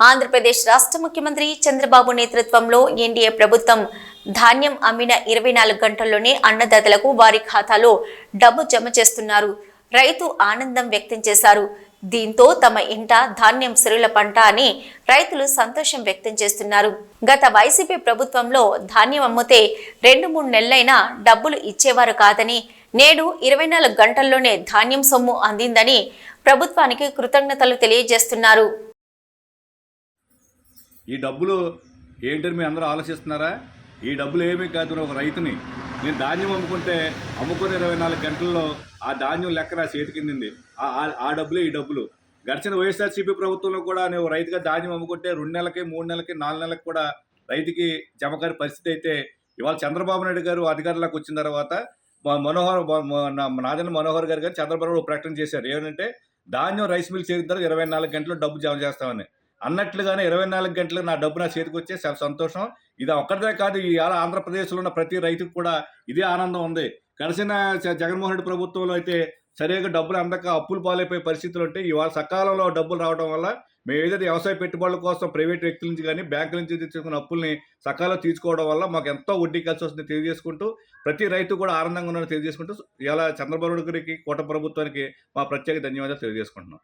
ఆంధ్రప్రదేశ్ రాష్ట్ర ముఖ్యమంత్రి చంద్రబాబు నేతృత్వంలో ఎన్డీఏ ప్రభుత్వం ధాన్యం అమ్మిన ఇరవై నాలుగు గంటల్లోనే అన్నదాతలకు వారి ఖాతాలో డబ్బు జమ చేస్తున్నారు. రైతు ఆనందం వ్యక్తం చేశారు. దీంతో తమ ఇంట ధాన్యం సిరుల పంట అని రైతులు సంతోషం వ్యక్తం చేస్తున్నారు. గత వైసీపీ ప్రభుత్వంలో ధాన్యం అమ్మితే రెండు మూడు నెలలైనా డబ్బులు ఇచ్చేవారు కాదని నేడు ఇరవై నాలుగు గంటల్లోనే ధాన్యం సొమ్ము అందిందని ప్రభుత్వానికి కృతజ్ఞతలు తెలియజేస్తున్నారు. ఈ డబ్బులు ఏంటని మీ అందరూ ఆలోచిస్తున్నారా? ఈ డబ్బులు ఏమీ కాదు ఒక రైతుని. నేను ధాన్యం అమ్ముకుంటే అమ్ముకుని ఇరవై నాలుగు గంటల్లో ఆ ధాన్యం లెక్క నా చేతి కిందింది. ఆ- ఆ- డబ్బులే ఈ డబ్బులు. గడిచిన వైఎస్ఆర్సీపీ ప్రభుత్వంలో కూడా నేను రైతుగా ధాన్యం అమ్ముకుంటే రెండు నెలలకి మూడు నెలలకి నాలుగు నెలలకి కూడా రైతుకి జమకారి పరిస్థితి అయితే ఇవాళ చంద్రబాబు నాయుడు గారు అధికారంలోకి వచ్చిన తర్వాత మనోహర్ మా- నా- మనోహర్ గారు గారు చంద్రబాబు ప్రకటన చేశారు. ఏమంటే ధాన్యం రైస్ మిల్ చేరిన ఇరవై నాలుగు గంటలు డబ్బు జమ చేస్తామని. అన్నట్లుగానే ఇరవై నాలుగు గంటలు నా డబ్బు నా చేతికి వచ్చే చాలా సంతోషం. ఇది ఒక్కటే కాదు ఇవాళ ఆంధ్రప్రదేశ్లో ఉన్న ప్రతి రైతుకు కూడా ఇదే ఆనందం ఉంది. కలిసిన జగన్మోహన్ రెడ్డి ప్రభుత్వంలో అయితే సరిగా డబ్బులు అందక అప్పులు పాలైపోయే పరిస్థితులు ఉంటే ఇవాళ సకాలంలో డబ్బులు రావడం వల్ల మేము ఏదైతే వ్యవసాయ పెట్టుబడుల కోసం ప్రైవేట్ వ్యక్తుల నుంచి కానీ బ్యాంకుల నుంచి తీసుకున్న అప్పుల్ని సకాలంలో తీసుకోవడం వల్ల మాకు ఎంతో వడ్డీ కలిసి వస్తుంది తెలియజేసుకుంటూ ప్రతి రైతు కూడా ఆనందంగా ఉన్నారని తెలియజేసుకుంటూ ఇలా చంద్రబాబు గారికి కూట ప్రభుత్వానికి మా ప్రత్యేక ధన్యవాదాలు తెలియజేసుకుంటున్నాం.